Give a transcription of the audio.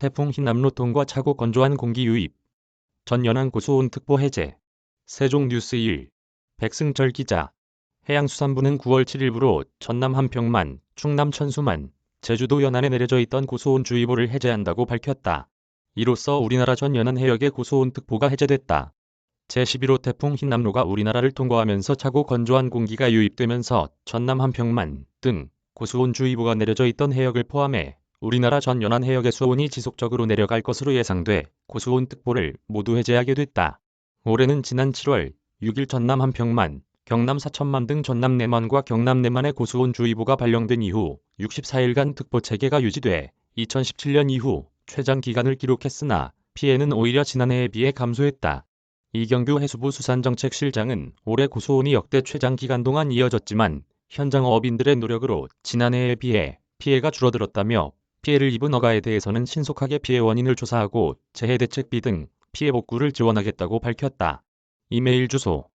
태풍 흰남노 통과 차고 건조한 공기 유입. 전 연안 고수온 특보 해제. 세종 뉴스 1. 백승철 기자. 해양수산부는 9월 7일부로 전남 한평만, 충남 천수만, 제주도 연안에 내려져 있던 고수온 주의보를 해제한다고 밝혔다. 이로써 우리나라 전 연안 해역의 고수온 특보가 해제됐다. 제11호 태풍 흰남노가 우리나라를 통과하면서 차고 건조한 공기가 유입되면서 전남 한평만 등 고수온 주의보가 내려져 있던 해역을 포함해 우리나라 전 연안 해역의 수온이 지속적으로 내려갈 것으로 예상돼 고수온 특보를 모두 해제하게 됐다. 올해는 지난 7월 6일 전남 한평만, 경남 사천만 등 전남 내만과 경남 내만의 고수온 주의보가 발령된 이후 64일간 특보 체계가 유지돼 2017년 이후 최장 기간을 기록했으나 피해는 오히려 지난해에 비해 감소했다. 이경규 해수부 수산정책실장은 올해 고수온이 역대 최장 기간 동안 이어졌지만 현장 어업인들의 노력으로 지난해에 비해 피해가 줄어들었다며 피해를 입은 어가에 대해서는 신속하게 피해 원인을 조사하고 재해 대책비 등 피해 복구를 지원하겠다고 밝혔다. 이메일 주소